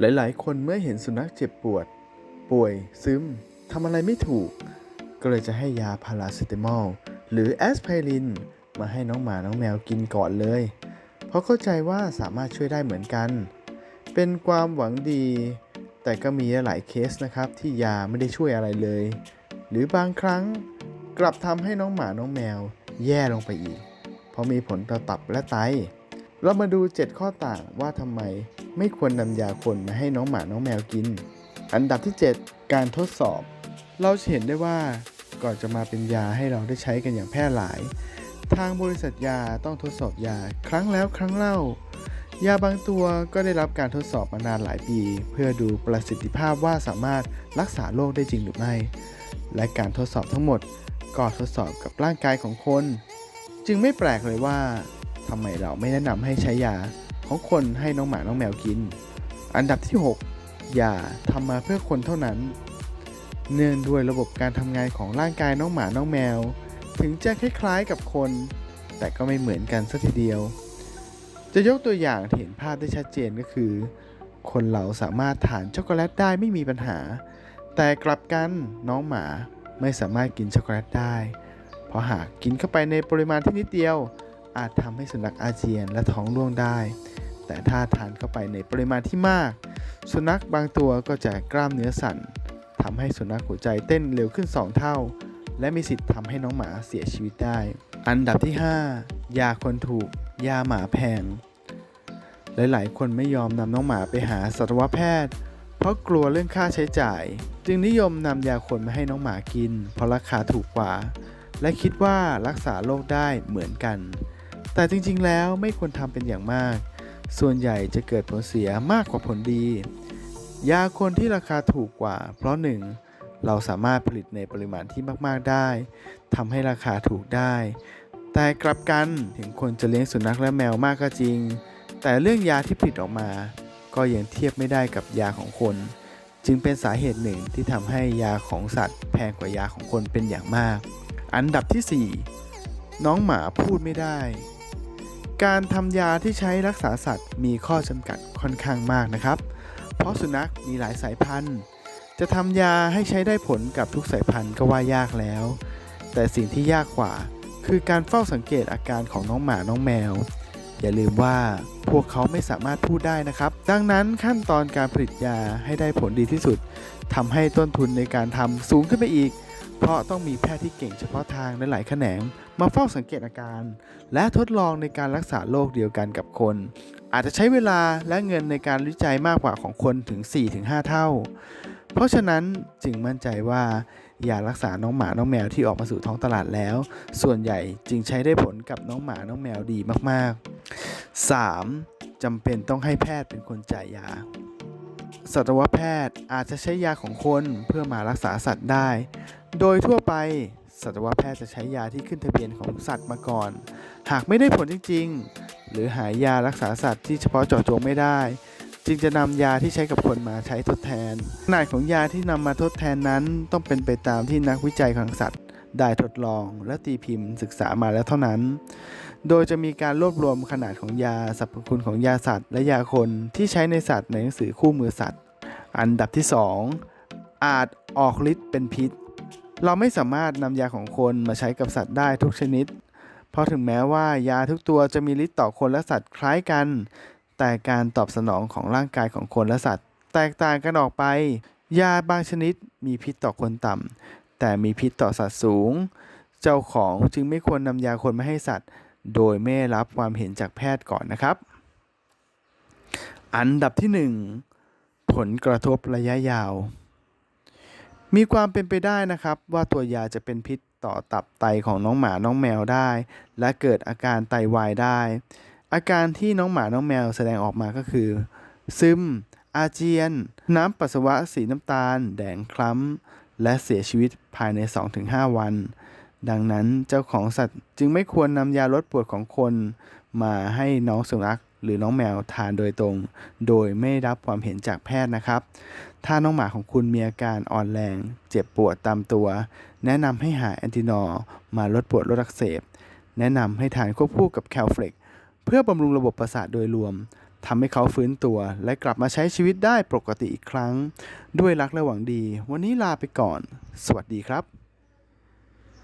หลายๆ คนเมื่อเห็นสุนัขเจ็บปวด ป่วย ซึมทำอะไรไม่ถูก ก็เลยจะให้ยาพาราเซตามอลหรือแอสไพริน มาให้น้องหมาน้องแมวกินก่อนเลย เพราะเข้าใจว่าสามารถช่วยได้เหมือนกัน เป็นความหวังดี แต่ก็มีหลายเคสนะครับที่ยาไม่ได้ช่วยอะไรเลย หรือบางครั้งกลับทำให้น้องหมาน้องแมว แย่ลงไปอีก เพราะมีผลต่อตับและไต เรามาดู 7 ข้อต่างว่าทำไม ไม่ควรนำยาคนมาให้น้องหมาน้องแมวกิน อันดับที่ 7 การทดสอบ เราเห็นได้ว่าก่อนจะมาเป็นยาให้เราได้ใช้กันอย่างแพร่หลาย ทางบริษัทยาต้องทดสอบยาครั้งแล้วครั้งเล่า ยาบางตัวก็ได้รับการทดสอบมานานหลายปี เพื่อดูประสิทธิภาพว่าสามารถรักษาโรคได้จริงหรือไม่ และการทดสอบทั้งหมดก็ทดสอบกับร่างกายของคน จึงไม่แปลกเลยว่าทำไมเราไม่แนะนำให้ใช้ยา ของคนให้น้องหมาน้องแมวกิน อันดับที่6ยาทำมาเพื่อคนเท่านั้น เนื่องด้วยระบบการทำงานของร่างกายน้องหมาน้องแมว ถึงจะคล้ายๆกับคน แต่ก็ไม่เหมือนกันสัทีเดียว จะยกตัวอย่างเห็นภาพได้ชัดเจนก็คือ คนเราสามารถทานช็อกโกแลตได้ไม่มีปัญหา แต่กลับกันน้องหมาไม่สามารถกินช็อกโกแลตได้ เพราะหากกินเข้าไปในปริมาณที่นิดเดียว อาจทำให้สุนัขอาเจียนและท้องร่วงได้ แต่ถ้าทานเข้าไปในปริมาณที่มาก สุนัขบางตัวก็จะกล้ามเนื้อสั่นทำให้สุนัขหัวใจเต้นเร็วขึ้น 2 เท่า และมีสิทธิ์ทำให้น้องหมาเสียชีวิตได้ อันดับที่ 5 ยาคนถูก ยาหมาแพง หลายๆ คนไม่ยอมนำน้องหมาไปหาสัตวแพทย์ เพราะกลัวเรื่องค่าใช้จ่าย จึงนิยมนำยาคนมาให้น้องหมากิน เพราะราคาถูกกว่า และคิดว่ารักษาโรคได้เหมือนกัน แต่จริง ๆ แล้วไม่ควรทำเป็นอย่างมาก ส่วนใหญ่จะเกิดผลเสียมากกว่าผลดี ยาคนที่ราคาถูกกว่า เพราะ 1. เราสามารถผลิตในปริมาณที่มากๆได้ทำให้ราคาถูกได้ แต่กลับกันถึงคนจะเลี้ยงสุนัขและแมวมากก็จริง แต่เรื่องยาที่ผลิตออกมา ก็ยังเทียบไม่ได้กับยาของคน จึงเป็นสาเหตุหนึ่งที่ทำให้ยาของสัตว์ แพงกว่ายาของคนเป็นอย่างมาก อันดับที่ 4 น้องหมาพูดไม่ได้ การทำยาที่ใช้รักษาสัตว์มีข้อจำกัดค่อนข้างมากนะครับ เพราะสุนัขมีหลายสายพันธุ์ จะทำยาให้ใช้ได้ผลกับทุกสายพันธุ์ก็ว่ายากแล้ว แต่สิ่งที่ยากกว่า คือการเฝ้าสังเกตอาการของน้องหมาน้องแมว อย่าลืมว่าพวกเขาไม่สามารถพูดได้นะครับ ดังนั้นขั้นตอนการผลิตยาให้ได้ผลดีที่สุดทำให้ต้นทุนในการทำสูงขึ้นไปอีก เพราะต้องมีแพทย์ที่เก่งเฉพาะทางและหลายแขนง มาเฝ้าสังเกตอาการ และทดลองในการรักษาโรคเดียวกันกับคน อาจจะใช้เวลาและเงินในการวิจัยมากกว่าของคนถึง 4-5 เท่า เพราะฉะนั้นจึงมั่นใจว่า ยารักษาน้องหมาน้องแมวที่ออกมาสู่ท้องตลาดแล้ว ส่วนใหญ่จึงใช้ได้ผลกับน้องหมาน้องแมวดีมากๆ 3. จำเป็นต้องให้แพทย์เป็นคนจ่ายยา สัตวแพทย์อาจจะใช้ยาของคนเพื่อมารักษาสัตว์ได้ โดยทั่วไป สัตวแพทย์จะใช้ยาที่ขึ้นทะเบียนของสัตว์มาก่อน หากไม่ได้ผลจริง ๆ หรือหายารักษาสัตว์ที่เฉพาะเจาะจงไม่ได้ จึงจะนำยาที่ใช้กับคนมาใช้ทดแทน ขนาดของยาที่นำมาทดแทนนั้นต้องเป็นไปตามที่นักวิจัยของสัตว์ ได้ทดลองและตีพิมพ์ศึกษามาแล้วเท่านั้น โดยจะมีการรวบรวมขนาดของยาสรรพคุณของยาสัตว์ และยาคนที่ใช้ในสัตว์ในหนังสือคู่มือสัตว์ อันดับที่ 2 อาจออกฤทธิ์เป็นพิษ เราไม่สามารถนำยาของคนมาใช้กับสัตว์ได้ทุกชนิด เพราะถึงแม้ว่ายาทุกตัวจะมีฤทธิ์ต่อคนและสัตว์คล้ายกัน แต่การตอบสนองของร่างกายของคนและสัตว์ แตกต่างกันออกไป ยาบางชนิดมีพิษต่อคนต่ำ แต่มีพิษต่อสัตว์สูง เจ้าของจึงไม่ควรนำยาคนมาให้สัตว์ โดยไม่รับความเห็นจากแพทย์ก่อนนะครับ อันดับที่ 1 ผลกระทบระยะยาว มีความเป็นไปได้นะครับ ว่าตัวยาจะเป็นพิษต่อตับไตของน้องหมาน้องแมวได้ และเกิดอาการไตวายได้ อาการที่น้องหมาน้องแมวแสดงออกมาก็คือ ซึมอาเจียน น้ำปัสสาวะสีน้ำตาล แดงคล้ำ และเสียชีวิตภายใน 2-5 วัน ดังนั้นเจ้าของสัตว์จึงไม่ควรนำยาลดปวดของคน มาให้น้องสุนัขหรือน้องแมวทานโดยตรง โดยไม่ได้รับความเห็นจากแพทย์นะครับ ถ้าน้องหมาของคุณมีอาการอ่อนแรง เจ็บปวดตามตัว แนะนำให้หาแอนตินอร์มาลดปวดลดอักเสบ แนะนำให้ทานควบคู่กับแคลเฟล็กเพื่อบำรุงระบบประสาทโดยรวม ทำให้เขาฟื้นตัว และกลับมาใช้ชีวิตได้ปกติอีกครั้ง ด้วยรักและหวังดี วันนี้ลาไปก่อน สวัสดีครับ